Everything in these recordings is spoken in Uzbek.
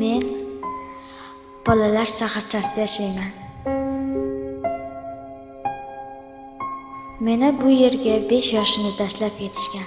Men bolalar shaharchasida yashayman. Meni bu yerga 5 yoshimda tashlab ketishgan.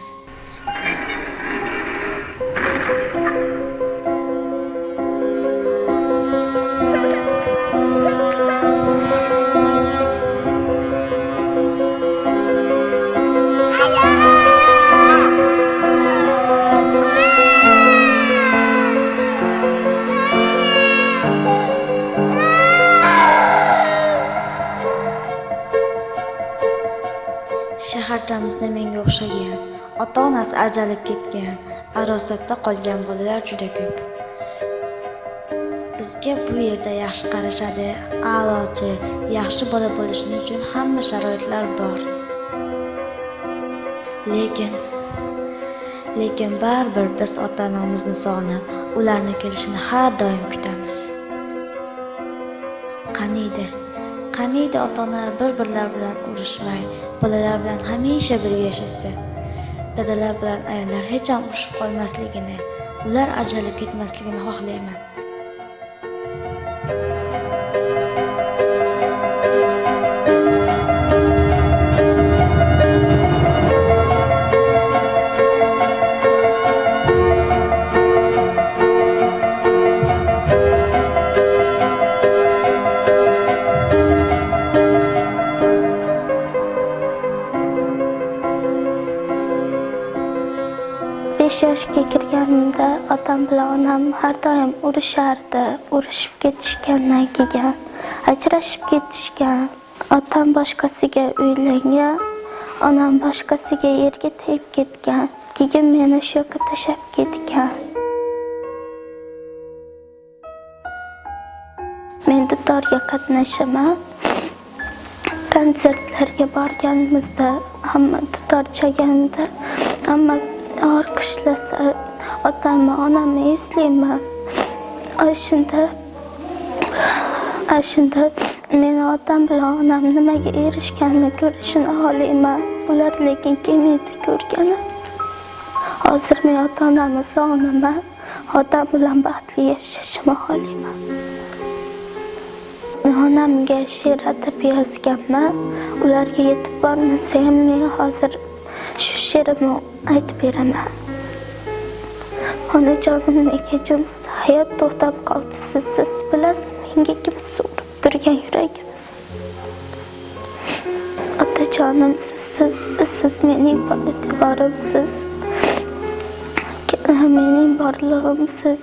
Ajralib ketgan, arosatda qolgan bolalar juda ko'p. Bizga bu yerda yaxshi qarashadi, a'lochi, yaxshi bola bo'lishimiz uchun hamma sharoitlar bor. Lekin lekin baribir biz ota-onamizni sog'inib, ularni kelishini har doim kutamiz. Qaniydi, qaniydi ota-onalar bir-birlari bilan urushmay, bolalar bilan hamisha birga yashashsa. Dadalar bilan ayollar hech ham urushib qolmasligini, ular ajralib ketmasligini xohlayman. Otam bilan onam har doim urushardi urushib ketishgandan keyin ajrashib ketishgan. Otam boshqasiga uylangan onam boshqasiga yerga tegib ketgan. Keyin meni shu yoqqa tashlab ketgan. Men dutorga qatnashaman. Konsertlarga borganimizda hamma dutor chalganda hamma olqishlasa otamni onamni eslayman ana shunda ana shunda meni otam bilan onam nimaga erishganini ko'rishini xohlayman. Ular lekin kelmaydi ko'rgani? Hozir men ota onamni sog'inaman otam bilan baxtli yashashimni xohlayman. Onamga she'r atab yozganman. Ularga yetib bormasa ham men hozir shu she'rimni aytib beraman. Onajonim nega hayot to'xtab qoldi? Siz siz bilasiz menga kimsiz urib turgan yuragimiz? Otajonim sizsiz siz mening e'tiborimsiz mening borlig'imsiz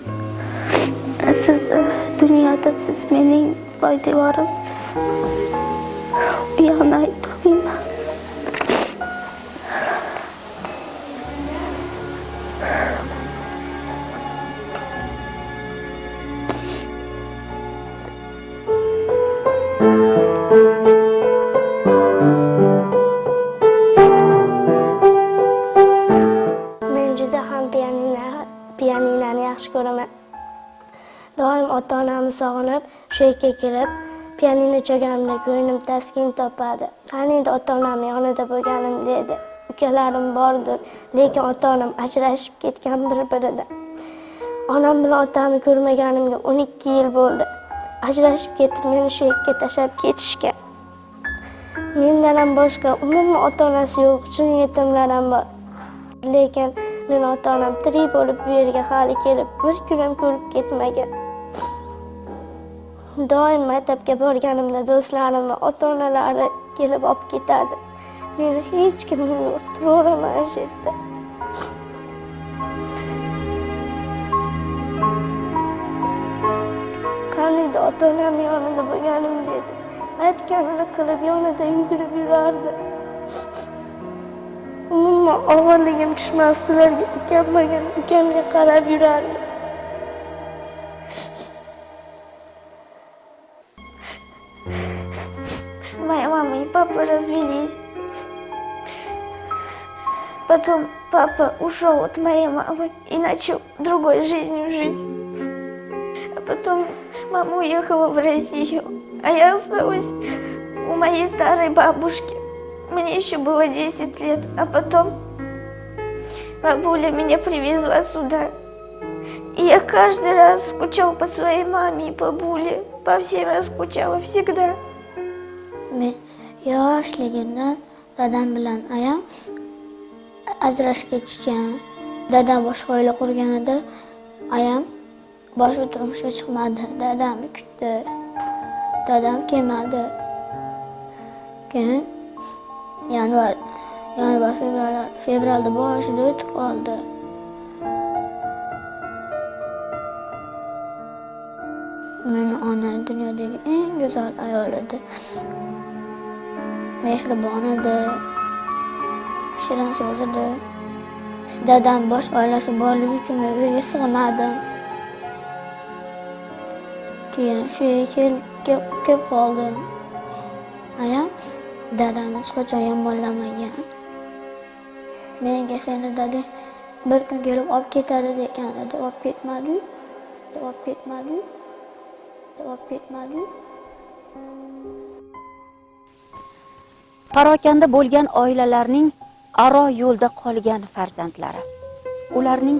siz dunyoda siz mening poydevorimsiz u yoqni aytolmayman pianino ko'nglim taskin topadi. Qaniydi ota onam yonida bo'lganim deydi. Ukalarim bordir, lekin ota-onam ajrashib ketgan bir-biridan. Onam bilan otamni ko'rmaganimga 12 yil bo'ldi. Ajrashib ketib, meni shu yerga tashlab ketishgan. Mendan ham boshqa umuman ota-onasi yo'q, chin yetimlar ham bor. Lekin meni ota-onam tirik bo'lib bu yerga hali kelib bir kun ham ko'rib ketmagan. Doim maktabga borganimda do'stlarim va ota-onalari kelib olib ketadi. Meni hech kim yo'q, turaveraman shu yerda. Qaniydi ota-onam yonida bo'lganim dedi. Aytganini qilib yonida yugurib yurardi. umuman og'irligim tushmasdi ularga ukam bo'lgan ukamga qarab yurardi папа развелись. Потом папа ушел от моей мамы и начал другой жизнью жить. А потом мама уехала в Россию, а я осталась у моей старой бабушки. Мне еще было 10 лет, а потом бабуля меня привезла сюда. И Я каждый раз скучал по своей маме и по Буле. По всем я скучала всегда. Yoshligimdan dadam bilan ayam ajrashib ketishgan dadam boshqa oila qurganida ayam boshqa turmushga chiqmadi. Dadamni kutdi. Dadam kelmadi. Keyin yanvar yanvar fevral fevralni boshida o'tib qoldi. Meni onam dunyodagi eng go'zal ayol edi. Mehribon edi shirin so'z edi dadam bosh oilasi borligi uchun men uyga sig'madim. Keyin shu yerga kelib kelib qoldim. Ayam dadam hech qachon yomonlamagan. Menga seni dadang bir kun kelib olib ketadi degan edi. Olib ketmadiyu olib ketmadiyu olib ketmadiyu parokanda bo'lgan oilalarning aro yo'lda qolgan farzandlari. Ularning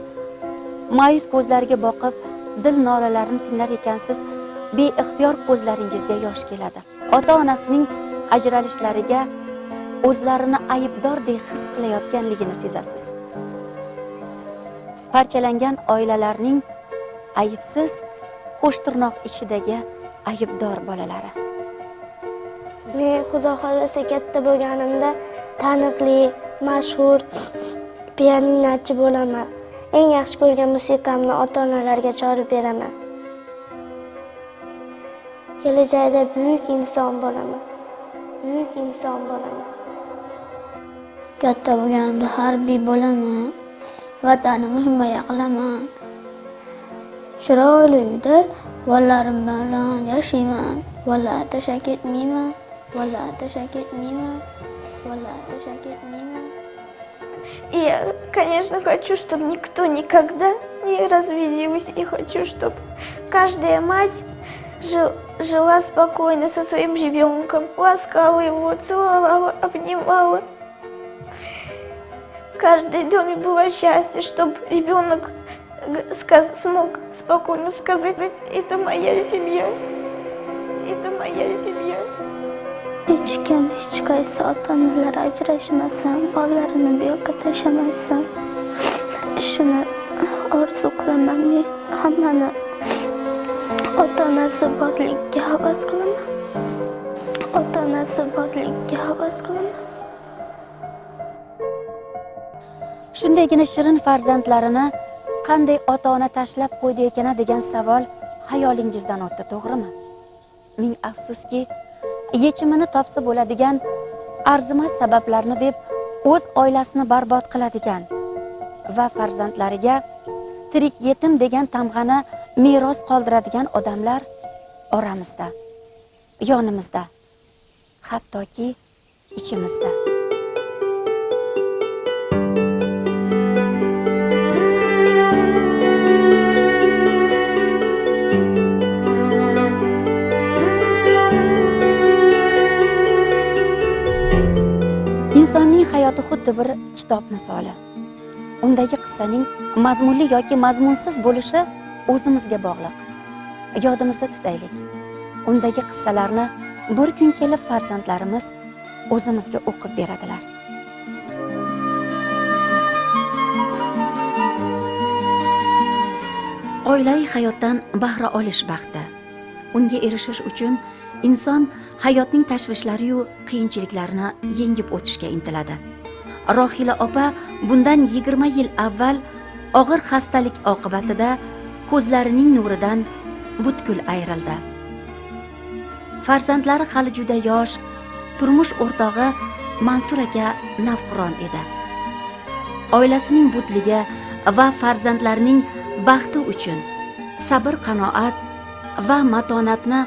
ma'yus ko'zlariga boqib dil nolalarini tinglar ekansiz beixtiyor ko'zlaringizga yosh keladi. Ota onasining ajralishlariga o'zlarini aybdordek his qilayotganligini sezasiz. Parchalangan oilalarning aybsiz qo'shtirnoq ichidagi aybdor bolalari. Men xudo xohlasa katta bo'lganimda taniqli, mashhur pianinachi bo'laman. Eng yaxshi ko'rgan musiqamni ota-onalarga chorib beraman. Kelajakda buyuk inson bo'laman. Buyuk inson bo'laman. katta bo'lganimda harbiy bo'laman vatanimni himoya qilaman chiroyli uyda bolalarim bilan yashayman bolalarni tashlab ketmayman bolalarni tashlab ketmayman И я, конечно, хочу, чтобы никто никогда не разводилась. И хочу, чтобы каждая мать жил- жила спокойно со своим ребенком, ласкала его, целовала, обнимала. В каждом доме было счастье, чтобы ребенок сказ- смог спокойно сказать, это моя семья, это моя семья. Hech kim hech qaysi ota onalar ajrashmasin bolalarini bu yoqqa tashlamasin. Shuni orzu qilaman men hammani ota onasi borligiga havas qilaman. Ota onasi borligiga havas qilaman. Shundaygina shirin farzandlarini qanday ota ona tashlab qo'ydi ekan degan savol xayolingizdan o'tdi to'g'rimi? Ming afsuski yechimini topsa bo'ladigan arzimas sabablarni deb o'z oilasini barbod qiladigan va farzandlariga tirik yetim degan tamg'ani meros qoldiradigan odamlar oramizda yonimizda hattoki ichimizda. Hayoti xuddi bir kitob misoli. Undagi qissaning mazmunli yoki mazmunsiz bo'lishi o'zimizga bog'liq. Yodimizda tutaylik. Undagi qissalarni bir kun kelib farzandlarimiz o'zimizga o'qib beradilar. Oilaviy hayotdan bahra olish baxti. Unga erishish uchun inson hayotning tashvishlariyu qiyinchiliklarini yengib o'tishga intiladi. Rohila opa bundan yigirma yil avval og'ir xastalik oqibatida ko'zlarining nuridan butkul ayrildi. Farzandlari hali juda yosh turmush o'rtog'i mansur aka navqiron edi. Oilasining butligi va farzandlarining baxti uchun sabr qanoat va matonatni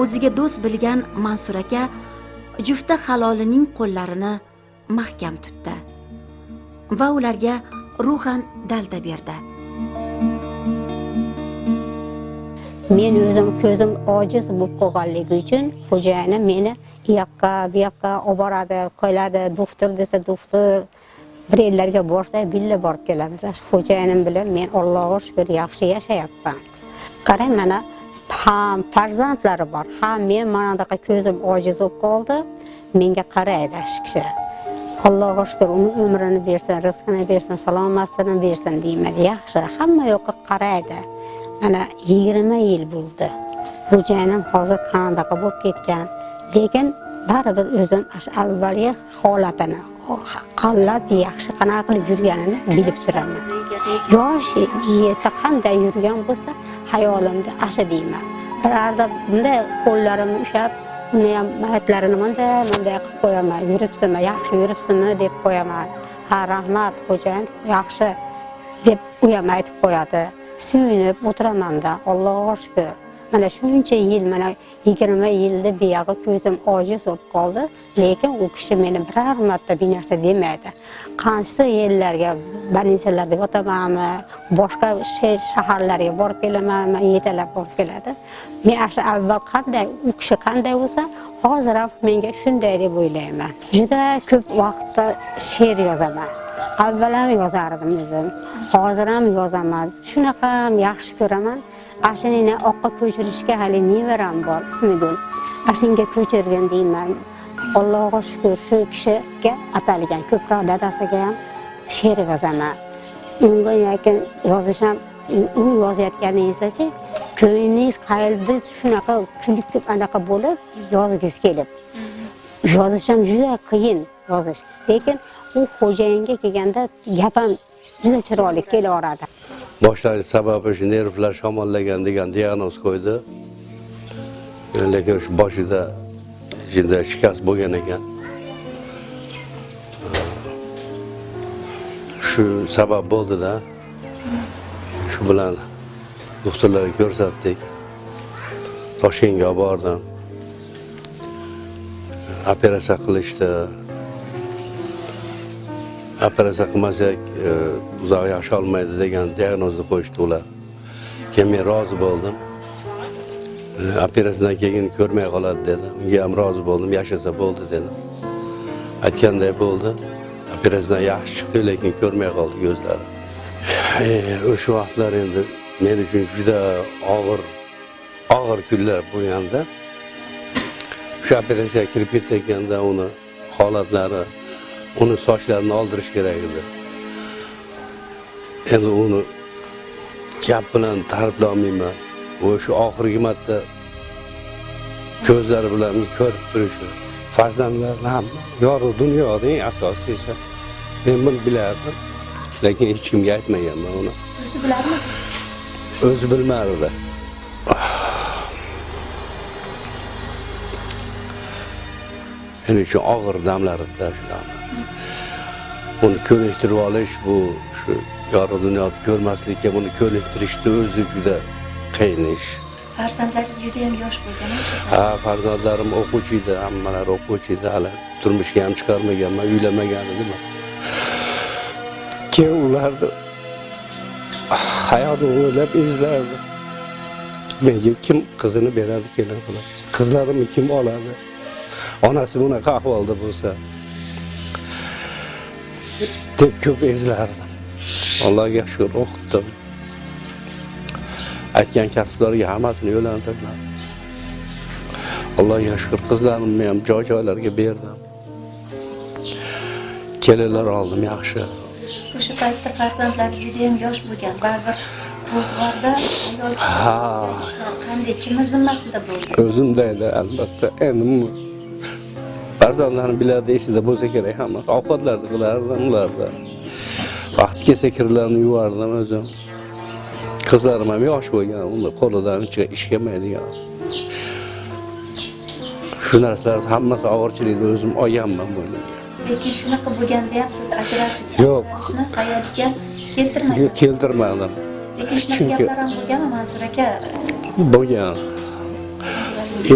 o'ziga do'st bilgan mansur aka jufti halolining qo'llarini mahkam tutdi va ularga ruhan dalda berdi. Men o'zim ko'zim ojiz bo'lib qolganligi uchun xo'jayinim meni u yoqqa bu yoqqa olib boradi qo'yadi doktor desa doktor bir yerlarga borsa billa borib kelamiz xo'jayinim bilan men allohga shukur yaxshi yashayapman. Qarang mana ham farzandlari bor ham men mana bunaqa ko'zim ojiz bo'lib qoldi. Menga qaraydi shu kishi. Allohga shukur uni umrini bersin rizqini bersin salomatligini bersin deyman. Yaxshi hamma yoqqa qaraydi. Mana yigirma yil bo'ldi. Xo'jayinim hozir qanaqa bo'lib ketgan? Lekin baribir o'zim o'sha avvalgi holatini qallat yaxshi qanaqa qilib yurganini bilib turaman. Yosh yigitda qanday yurgan bo'lsa hayolimda asha deyman. Birarda bunday qo'llarimni ushlab uni ham aytlarini bunday bunday qilib qo'yaman. Yuribsizmi yaxshi yuribsizmi deb qo'yaman. Ha rahmat xo'jayin yaxshi deb u ham aytib qo'yadi. Suyunib o'tiramanda allohga shukur mana shuncha yil mana yigirma yilda buyog'i ko'zim ojiz bo'lib qoldi lekin u kishi meni biror marta bir narsa demaydi. Qaysi yerlarga больницаlarda yotamanmi boshqa shaharlarga borib kelamanmi yetalab borib keladi. Men shu avval qanday u kishi qanday bo'lsa hozir ham menga shunday deb o'ylayman. Juda ko'p vaqtda she'r yozaman. Avval ham yozardim o'zim. Hozir ham yozaman. Shunaqa ham yaxshi ko'raman. Ashinani oqqa ko'chirishga hali nevaram bor ismigul ashinga ko'chirgin deyman. Allohga shukur shu kishiga atalgan ko'proq dadasiga ham she'r yozaman. Unga lekin yozish ham u yozayotganingizdchi ko'nglingiz qalbingiz shunaqa kulib anaqa bo'lib yozgisi kelib. Yozish ham juda qiyin. Yozish lekin u xo'jayinga kelganda gap ham juda chiroyli kelaveradi. Boshlanish sababi shu nervlar shamollagan degan diagnoz qo'ydi. Lekin shu boshida juda shikast bo'lgan ekan. Shu sabab bo'ldida shu bilan doktorlarga ko'rsatdik. Toshkentga olib bordim. Operatsiya qilishdi. Operatsiya qilmasak e, uzoq yasholmaydi degan diagnozni qo'yishdi ular. Keyin men rozi bo'ldim. E, operatsiyadan keyin ko'rmay qoladi dedi. Unga ham rozi bo'ldim. Yashasa bo'ldi dedim aytganday bo'ldi. Operatsiyadan yaxshi chiqdi lekin ko'rmay qoldi ko'zlari. E, o'sha vaqtlar endi men uchun juda og'ir og'ir kunlar bo'lganda o'sha operatsiyaga kirib ketayotganda uni holatlari uni sochlarini oldirish kerak edi. Endi uni gap bilan ta'riflolmayman o'sha oxirgi marta ko'zlari bilan ko'rib turishi. Farzandlarni hamma yorug' dunyoda eng asosiysi men buni bilardim lekin hech kimga aytmaganman uni. O'zi bilarmi? O'zi bilmardi men uchun og'ir damlarida shu damlar uni ko'niktirib olish bu shu yorug' dunyoni ko'rmaslikka buni ko'niktirishni o'zi juda qiyin ish. Farzandlaringiz juda ham yosh bo'lgan ha farzandlarim o'quvchi edi hammalari o'quvchi edi. Hali turmushga ham chiqarmaganman uylamagan edim. Keyin ularni hayotini o'ylab izlardim menga kim qizini beradi kelin qilib qizlarimni kim oladi? Onasi bunaqa ahvolda bo'lsa deb ko'p ezlardim allohga shukur o'qitdim aytgan kasblarga hammasini yo'naltirdim allohga shukur qizlarimni ham joy joylarga berdim kelinlar oldim yaxshi o'sha paytda farzandlari juda ham yosh bo'lgan baribir ro'zg'orda ayol Ha. ishlar qanday kimni zimmasida bo'ldi o'zimda edi albatta endi farzandlarni biladi esida bo'lsa kerak hammasi ovqatlarni qilardim ularda. Vaqti kelsa kirlarini yuvardim o'zim. Qizlarim ham yosh bo'lgan unda qo'lidan ish kelmaydigan. Shu narsalarni hammasi og'irchilikni o'zim olganman bo'ynimga lekin shunaqa bo'lganda ham siz ajrashib Yo'q. hayolga keltirmagan keltirmadim. Lekin shunaqa Chunki- gaplar ham bo'lganmi mansur aka? Bo'lgan.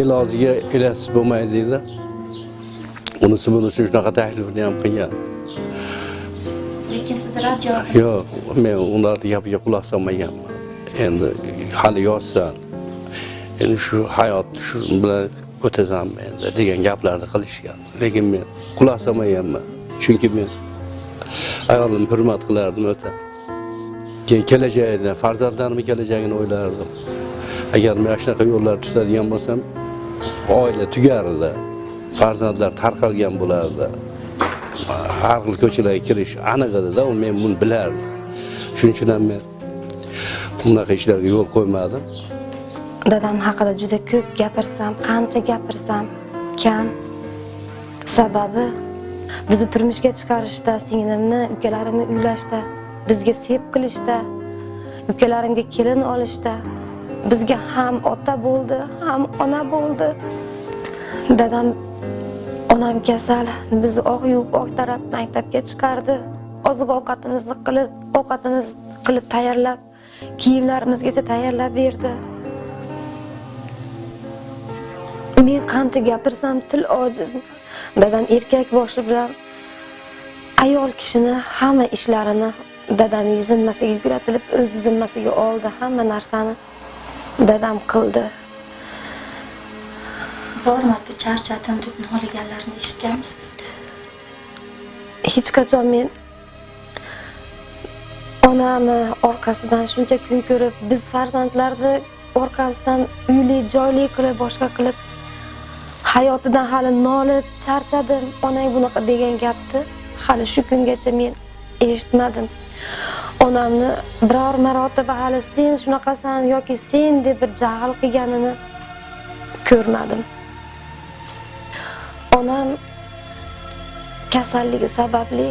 El og'ziga ilasiz bo'lmaydi deydi unisi bunisi shunaqa taklifni ham qilgan lekin siz rad javob yo'q men ularni gapiga quloq solmaganman endi hali yoshsan endi shu hayot shu bilan o'tasan endi degan gaplarni qilishgan lekin men quloq solmaganman chunki men ayolimni hurmat qilardim o'ta keyin kelajakda farzandlarimni kelajagini o'ylardim agar men shunaqa yo'llar tutadigan bo'lsam oila tugardi farzandlar tarqalgan bo'lardi. Har xil ko'chalarga kirish aniq edida u men buni bilardim. Shuning uchun ham men bunaqa ishlarga yo'l qo'ymadim. Dadam haqida juda ko'p gapirsam qancha gapirsam kam sababi bizni turmushga chiqarishda singlimni ukalarimni uylashda bizga sep qilishda ukalarimga kelin olishda bizga ham ota bo'ldi ham ona bo'ldi. Dadam onam kasal bizni oq yuvib oq tarab maktabga chiqardi. Oziq ovqatimizni qilib ovqatimizni qilib tayyorlab kiyimlarimizgacha tayyorlab berdi. Men qancha gapirsam til ojiz dadam erkak boshi bilan ayol kishini hamma ishlarini dadamning zimmasiga yuklatilib o'z zimmasiga oldi hamma narsani dadam qildi. Biror marta charchadim deb noliganlarni eshitganmisiz? Hech qachon men onamni orqasidan shuncha kun ko'rib biz farzandlarni orqasidan uyli joyli qilib boshqa qilib hayotidan hali nolib charchadim onang bunaqa degan gapni hali shu kungacha men eshitmadim. Onamni biror marotaba hali sen shunaqasan yoki sen deb bir jahl qilganini ko'rmadim. Onam kasalligi sababli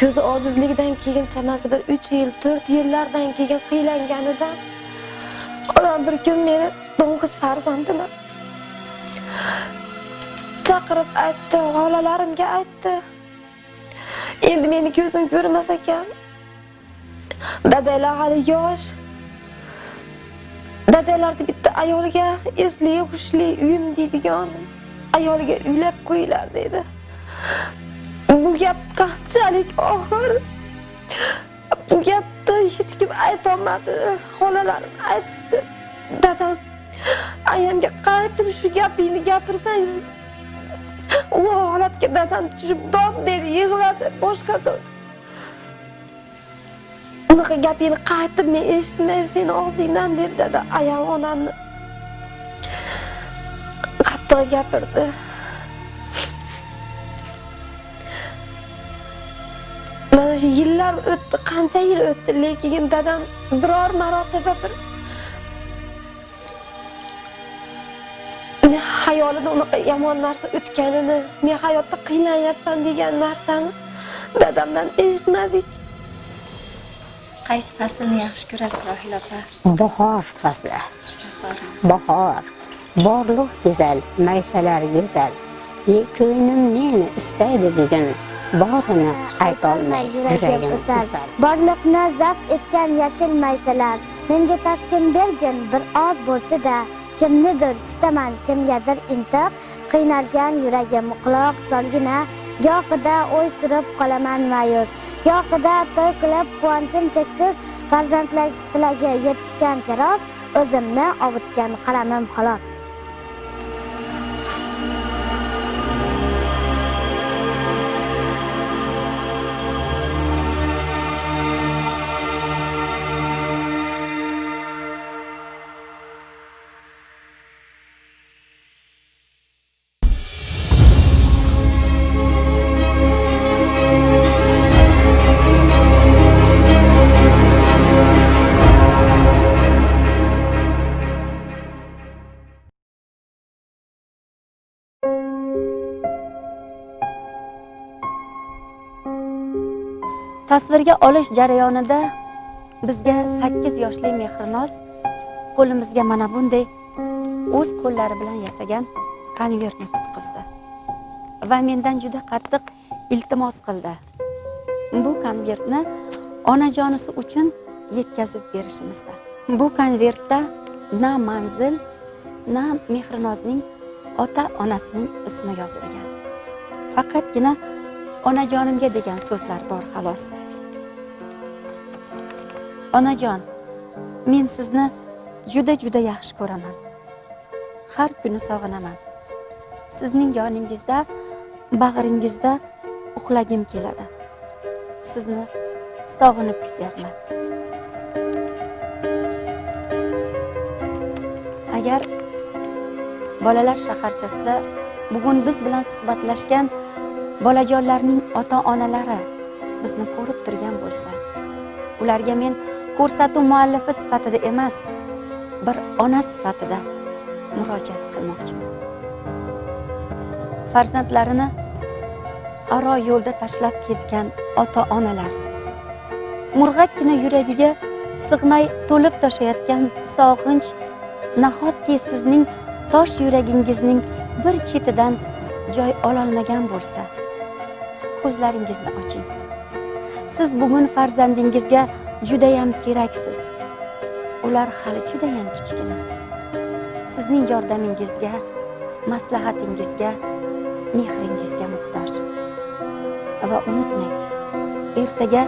ko'zi ojizligidan keyin chamasi bir uch yil to'rt yillardan keyin qiylanganida onam bir kun meni to'ng'ich farzandini chaqirib aytdi xolalarimga aytdi. Endi meni ko'zim ko'rmas ekan dadanglar hali yosh. Dadanglarni ayolga esli hushli uyim deydigan ayolga uylab qo'yinglar dedi. Bu gap qanchalik og'ir. Bu gapni hech kim aytolmadi. Xolalarim aytishdi. Dadam ayamga qaytib shu gapingni gapirsangiz u holatga dadam tushib dod dedi yig'ladi boshqa qildi. Unaqa gapingni qaytib men eshitmay seni og'zingdan deb dada ayam onamni. Qattiq gapirdi. Mana shu yillar o'tdi qancha yil o'tdi lekin dadam biror marotaba bir men xayolida unaqa yomon narsa o'tganini men hayotda qiynalanyapman degan narsani dadamdan eshitmadik. Qaysi faslni yaxshi ko'rasiz rohila opa? Bahor fasli. Bahor borliq go'zal maysalar go'zal. Ne- ko'nglim neni istaydi bugun borini aytolmay yuragim o'sal borliqni zabt etgan yashil maysalar menga taskin bergin bir oz bo'lsa-da kimnidir kutaman kimgadir intiq qiynalgan yuragim quloq solgina gohida o'y surib qolaman ma'yus. Gohida to'y qilib quvonchim cheksiz farzandlar tilagi yetishgancha rost o'zimni ovutgan qalamim xolos tasvirga olish jarayonida bizga 8 yoshli mehrinoz qo'limizga mana bunday o'z qo'llari bilan yasagan konvertni tutqizdi va mendan juda qattiq iltimos qildi. Bu konvertni onajonisi uchun yetkazib berishimizda. Bu konvertda na manzil na mehrinozning ota onasining ismi yozilgan. Faqatgina onajonimga degan so'zlar bor xolos. Onajon men sizni juda juda yaxshi ko'raman. Har kuni sog'inaman. Sizning yoningizda bag'ringizda uxlagim keladi. Sizni sog'inib kutyapman agar bolalar shaharchasida bugun biz bilan suhbatlashgan bolajonlarning ota onalari bizni ko'rib turgan bo'lsa ularga men ko'rsatuv muallifi sifatida emas bir ona sifatida murojaat qilmoqchiman. Farzandlarini aro yo'lda tashlab ketgan ota onalar murg'akkina yuragiga sig'may to'lib toshayotgan sog'inch nahotki sizning tosh yuragingizning bir chetidan joy ololmagan bo'lsa ko'zlaringizni oching. Siz bugun farzandingizga judayam keraksiz. Ular hali judayam kichkina. Sizning yordamingizga maslahatingizga mehringizga muhtoj. Va unutmang ertaga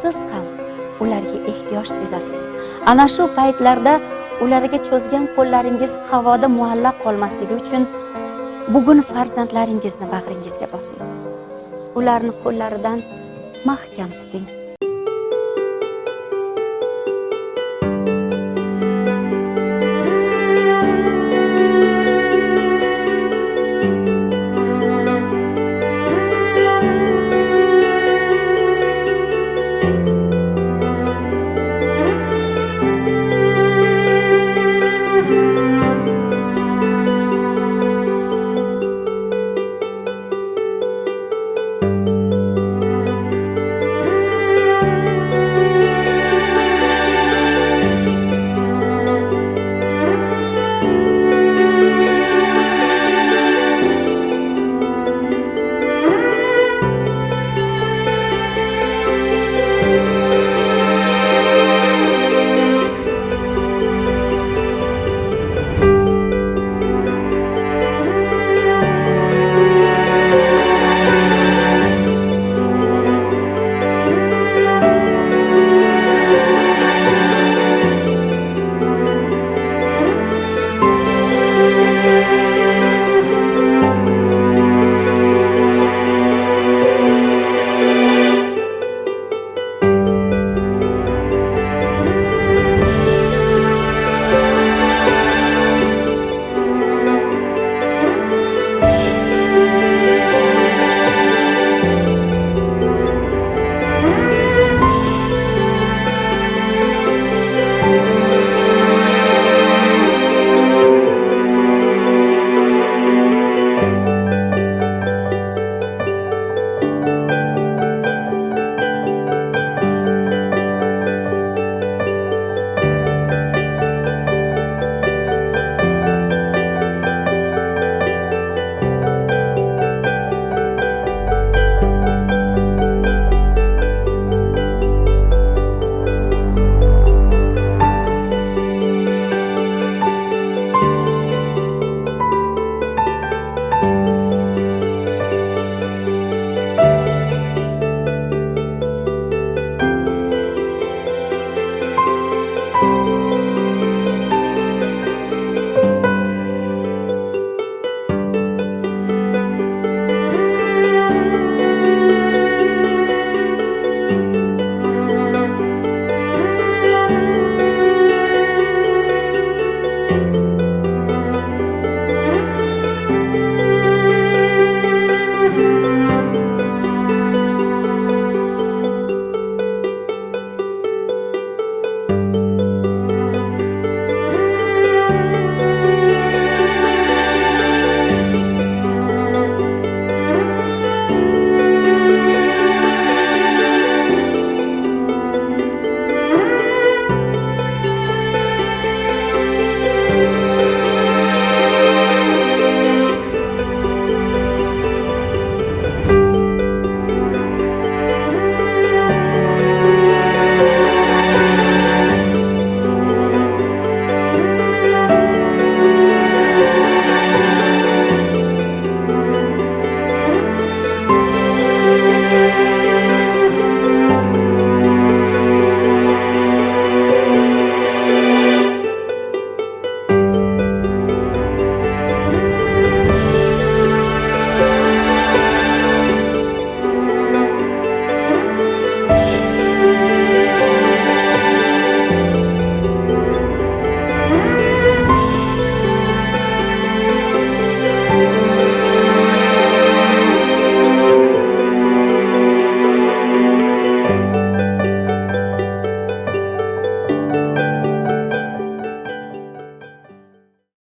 siz ham ularga ehtiyoj sezasiz. Ana shu paytlarda ularga cho'zgan qo'llaringiz havoda muallaq qolmasligi uchun bugun farzandlaringizni bag'ringizga bosing. Ularni qo'llaridan mahkam tuting.